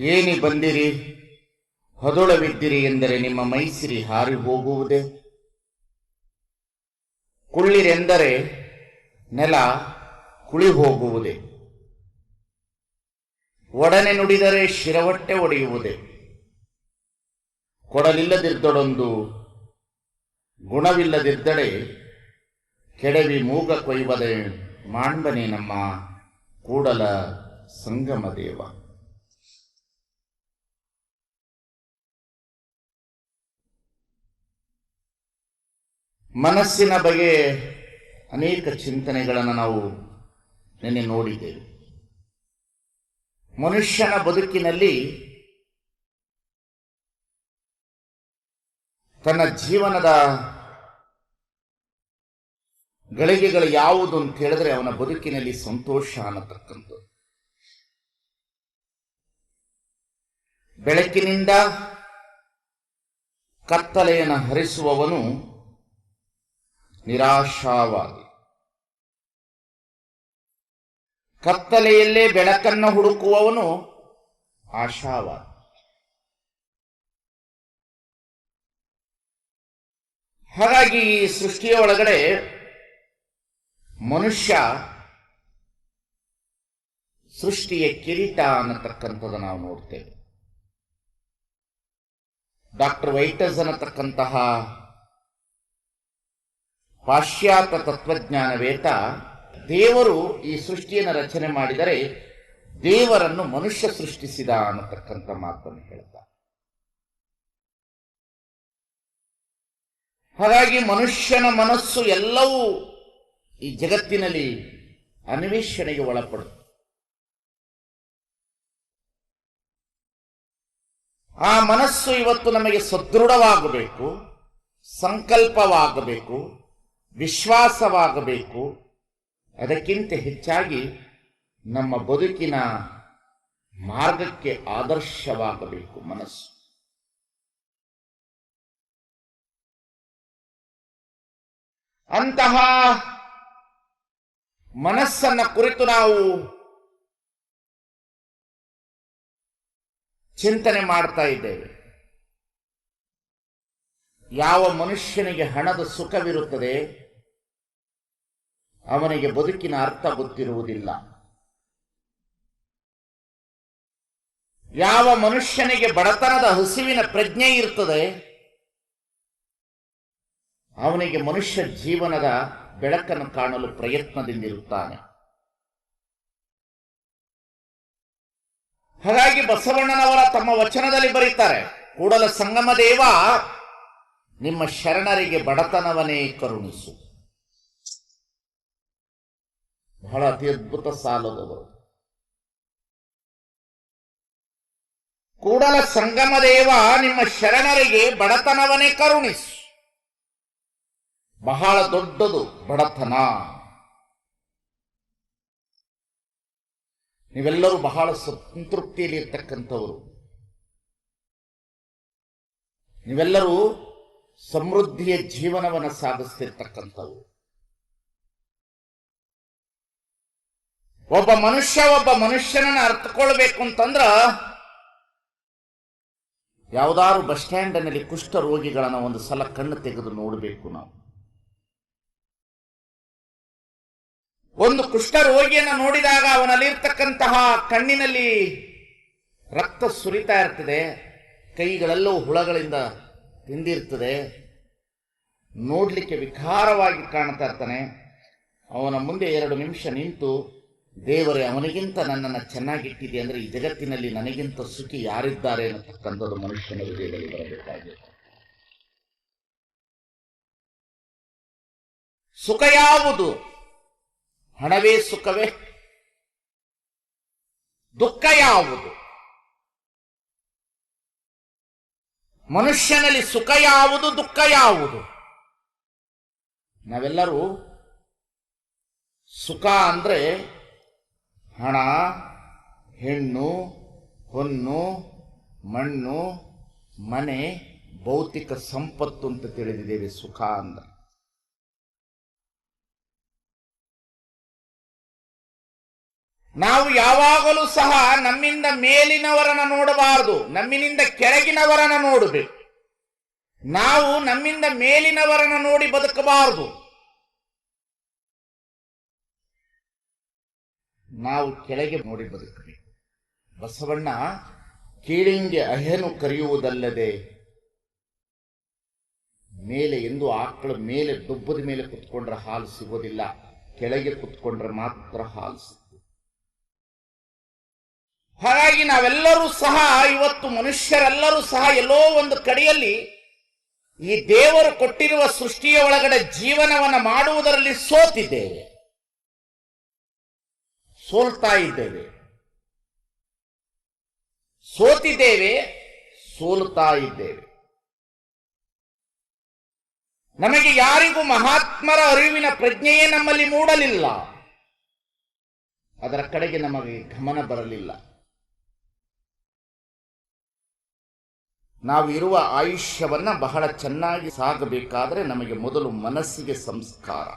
ಏನಿ ಬಂದಿರಿ? ಹೊದೊಳವಿದ್ದಿರಿ ಎಂದರೆ ನಿಮ್ಮ ಮೈಸಿರಿ ಹಾರಿ ಹೋಗುವುದೇ? ಕುಳ್ಳಿರೆಂದರೆ ನೆಲ ಕುಳಿ ಹೋಗುವುದೇ? ಒಡನೆ ನುಡಿದರೆ ಶಿರವಟ್ಟೆ ಒಡೆಯುವುದೇ? ಕೊಡಲಿಲ್ಲದಿದ್ದೊಡೊಂದು ಗುಣವಿಲ್ಲದಿದ್ದಡೆ ಕೆಡವಿ ಮೂಗ ಕೊಯ್ಯುವುದೇ ಮಾಂಡನೆ ನಮ್ಮ ಕೂಡಲ ಸಂಗಮ ದೇವ ಮನಸ್ಸಿನ ಬಗ್ಗೆ ಅನೇಕ ಚಿಂತನೆಗಳನ್ನು ನಾವು ನಿನ್ನೆ ನೋಡಿದ್ದೇವೆ. ಮನುಷ್ಯನ ಬದುಕಿನಲ್ಲಿ ತನ್ನ ಜೀವನದ ಗಳಿಗೆಗಳು ಯಾವುದು ಅಂತ ಹೇಳಿದ್ರೆ ಅವನ ಬದುಕಿನಲ್ಲಿ ಸಂತೋಷ ಅನ್ನತಕ್ಕಂಥದ್ದು. ಬೆಳಕಿನಿಂದ ಕತ್ತಲೆಯನ್ನು ಹರಿಸುವವನು ನಿರಾಶಾವಾದಿ. ಕತ್ತಲೆಯಲ್ಲೇ ಬೆಳಕನ್ನು ಹುಡುಕುವವನು ಆಶಾವಾದಿ. ಹಾಗಾಗಿ ಈ ಸೃಷ್ಟಿಯ ಒಳಗಡೆ ಮನುಷ್ಯ ಸೃಷ್ಟಿಯ ಕಿರೀಟ ಅನ್ನತಕ್ಕಂಥದ್ದು ನಾವು ನೋಡ್ತೇವೆ. ಡಾಕ್ಟರ್ ವೈಟಸ್ ಅನ್ನತಕ್ಕಂತಹ ಪಾಶ್ಚಾತ್ಯ ತತ್ವಜ್ಞಾನವೇತ ದೇವರು ಈ ಸೃಷ್ಟಿಯನ್ನು ರಚನೆ ಮಾಡಿದರೆ ದೇವರನ್ನು ಮನುಷ್ಯ ಸೃಷ್ಟಿಸಿದ ಅನ್ನತಕ್ಕಂಥ ಮಾತನ್ನು ಹೇಳ್ತಾರೆ. ಹಾಗಾಗಿ ಮನುಷ್ಯನ ಮನಸ್ಸು ಎಲ್ಲವೂ ಈ ಜಗತ್ತಿನಲ್ಲಿ ಅನ್ವೇಷಣೆಗೆ ಒಳಪಡುತ್ತೆ. ಆ ಮನಸ್ಸು ಇವತ್ತು ನಮಗೆ ಸದೃಢವಾಗಬೇಕು, ಸಂಕಲ್ಪವಾಗಬೇಕು ವಿಶ್ವಾಸವಾಗಬೇಕು. ಅದಕ್ಕಿಂತ ಹೆಚ್ಚಾಗಿ ನಮ್ಮ ಬದುಕಿನ ಮಾರ್ಗಕ್ಕೆ ಆದರ್ಶವಾಗಬೇಕು ಮನಸ್ಸು. ಅಂತಹ ಮನಸ್ಸನ್ನ ಕುರಿತು ನಾವು ಚಿಂತನೆ ಮಾಡ್ತಾ ಇದ್ದೇವೆ. ಯಾವ ಮನುಷ್ಯನಿಗೆ ಹಣದ ಸುಖವಿರುತ್ತದೆ, ಅವನಿಗೆ ಬದುಕಿನ ಅರ್ಥ ಗೊತ್ತಿರುವುದಿಲ್ಲ. ಯಾವ ಮನುಷ್ಯನಿಗೆ ಬಡತನದ ಹಸಿವಿನ ಪ್ರಜ್ಞೆ ಇರ್ತದೆ, ಅವನಿಗೆ ಮನುಷ್ಯ ಜೀವನದ ಬೆಳಕನ್ನು ಕಾಣಲು ಪ್ರಯತ್ನದಿಂದಿರುತ್ತಾನೆ. ಹಾಗಾಗಿ ಬಸವಣ್ಣನವರ ತಮ್ಮ ವಚನದಲ್ಲಿ ಬರೀತಾರೆ, ಕೂಡಲ ಸಂಗಮ ದೇವ ನಿಮ್ಮ ಶರಣರಿಗೆ ಬಡತನವನೇ ಕರುಣಿಸು. ಬಹಳ ಅತಿ ಅದ್ಭುತ ಸಾಲದವರು ಕೂಡಲ ಸಂಗಮ ದೇವ ನಿಮ್ಮ ಶರಣರಿಗೆ ಬಡತನವನೇ ಕರುಣಿಸು. ಬಹಳ ದೊಡ್ಡದು ಬಡತನ. ನೀವೆಲ್ಲರೂ ಬಹಳ ಸಂತೃಪ್ತಿಯಲ್ಲಿ ಇರ್ತಕ್ಕಂಥವರು ನೀವೆಲ್ಲರೂ ಸಮೃದ್ಧಿಯ ಜೀವನವನ್ನು ಸಾಧಿಸ್ತಿರ್ತಕ್ಕಂಥವು. ಒಬ್ಬ ಮನುಷ್ಯ ಒಬ್ಬ ಮನುಷ್ಯನನ್ನ ಅರ್ಥಕೊಳ್ಬೇಕು ಅಂತಂದ್ರ ಯಾವ್ದಾದ್ರು ಬಸ್ ಸ್ಟ್ಯಾಂಡ್ನಲ್ಲಿ ಕುಷ್ಠ ರೋಗಿಗಳನ್ನ ಒಂದು ಸಲ ಕಣ್ಣು ತೆಗೆದು ನೋಡಬೇಕು ನಾವು. ಒಂದು ಕುಷ್ಠ ರೋಗಿಯನ್ನ ನೋಡಿದಾಗ ಅವನಲ್ಲಿರ್ತಕ್ಕಂತಹ ಕಣ್ಣಿನಲ್ಲಿ ರಕ್ತ ಸುರಿತಾ ಇರ್ತದೆ ಕೈಗಳೆಲ್ಲವೂ ಹುಳಗಳಿಂದ ತಿಂದಿರ್ತದೆ ನೋಡ್ಲಿಕ್ಕೆ ವಿಕಾರವಾಗಿ ಕಾಣ್ತಾ ಇರ್ತಾನೆ. ಅವನ ಮುಂದೆ ಎರಡು ನಿಮಿಷ ನಿಂತು, ದೇವರೇ, ಅವನಿಗಿಂತ ನನ್ನನ್ನು ಚೆನ್ನಾಗಿಟ್ಟಿದೆ ಅಂದರೆ ಈ ಜಗತ್ತಿನಲ್ಲಿ ನನಗಿಂತ ಸುಖಿ ಯಾರಿದ್ದಾರೆ ಅನ್ನತಕ್ಕಂಥದ್ದು ಮನುಷ್ಯನ ಹೃದಯದಲ್ಲಿ ಬರಬೇಕಾಗಿದೆ. ಸುಖ ಯಾವುದು? ಹಣವೇ ಸುಖವೇ? ದುಃಖ ಯಾವುದು? ಮನುಷ್ಯನಲ್ಲಿ ಸುಖ ಯಾವುದು, ದುಃಖ ಯಾವುದು? ನಾವೆಲ್ಲರೂ ಸುಖ ಅಂದರೆ ಹಣ, ಹೆಣ್ಣು, ಹೊನ್ನು, ಮಣ್ಣು, ಮನೆ, ಭೌತಿಕ ಸಂಪತ್ತು ಅಂತ ತಿಳಿದಿದ್ದೇವೆ. ಸುಖ ಅಂದ್ರೆ ನಾವು ಯಾವಾಗಲೂ ಸಹ ನಮ್ಮಿಂದ ಮೇಲಿನವರನ್ನ ನೋಡಬಾರದು, ನಮ್ಮಿನಿಂದ ಕೆಳಗಿನವರನ್ನ ನೋಡಬೇಕು ನಾವು ನಮ್ಮಿಂದ ಮೇಲಿನವರನ್ನ ನೋಡಿ ಬದುಕಬಾರದು. ನಾವು ಕೆಳಗೆ ನೋಡಿ ಬದುಕಬೇಕು. ಬಸವಣ್ಣ ಕೀಳಿಂಗೆ ಅಹೆನು ಕರೆಯುವುದಲ್ಲದೆ ಮೇಲೆ ಎಂದು ಆಕಳ ಮೇಲೆ ದುಬ್ಬದ ಮೇಲೆ ಕುತ್ಕೊಂಡ್ರೆ ಹಾಲು ಸಿಗೋದಿಲ್ಲ, ಕೆಳಗೆ ಕುತ್ಕೊಂಡ್ರೆ ಮಾತ್ರ ಹಾಲು ಹಾಗಾಗಿ ನಾವೆಲ್ಲರೂ ಸಹ, ಇವತ್ತು ಮನುಷ್ಯರೆಲ್ಲರೂ ಸಹ ಎಲ್ಲೋ ಒಂದು ಕಡೆಯಲ್ಲಿ ಈ ದೇವರು ಕೊಟ್ಟಿರುವ ಸೃಷ್ಟಿಯ ಒಳಗಡೆ ಜೀವನವನ್ನು ಮಾಡುವುದರಲ್ಲಿ ಸೋತಿದ್ದೇವೆ. ಸೋಲ್ತಾ ಇದ್ದೇವೆ. ಸೋತಿದ್ದೇವೆ ಸೋಲ್ತಾ ಇದ್ದೇವೆ. ನಮಗೆ ಯಾರಿಗೂ ಮಹಾತ್ಮರ ಅರಿವಿನ ಪ್ರಜ್ಞೆಯೇ ನಮ್ಮಲ್ಲಿ ಮೂಡಲಿಲ್ಲ. ಅದರ ಕಡೆಗೆ ನಮಗೆ ಗಮನ ಬರಲಿಲ್ಲ. ನಾವು ಇರುವ ಆಯುಷ್ಯವನ್ನ ಬಹಳ ಚೆನ್ನಾಗಿ ಸಾಗಬೇಕಾದರೆ ನಮಗೆ ಮೊದಲು ಮನಸ್ಸಿಗೆ ಸಂಸ್ಕಾರ.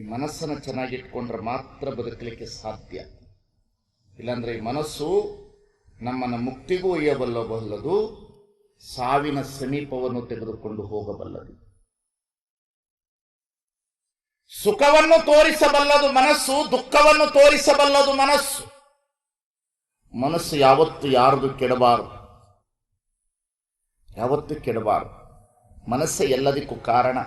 ಈ ಮನಸ್ಸನ್ನು ಚೆನ್ನಾಗಿಟ್ಕೊಂಡ್ರೆ ಮಾತ್ರ ಬದುಕಲಿಕ್ಕೆ ಸಾಧ್ಯ. ಇಲ್ಲಾಂದರೆ ಈ ಮನಸ್ಸು ನಮ್ಮನ್ನು ಮುಕ್ತಿಗೂ ಒಯ್ಯಬಲ್ಲಬಲ್ಲದು, ಸಾವಿನ ಸಮೀಪವನ್ನು ತೆಗೆದುಕೊಂಡು ಹೋಗಬಲ್ಲದು. ಸುಖವನ್ನು ತೋರಿಸಬಲ್ಲದು ಮನಸ್ಸು, ದುಃಖವನ್ನು ತೋರಿಸಬಲ್ಲದು ಮನಸ್ಸು. ಮನಸ್ಸು ಯಾವತ್ತು ಯಾರದು ಕೆಡಬಾರದು. ಯಾವತ್ತು ಕೆಡಬಾರದು. ಮನಸ್ಸೇ ಎಲ್ಲದಕ್ಕೂ ಕಾರಣ.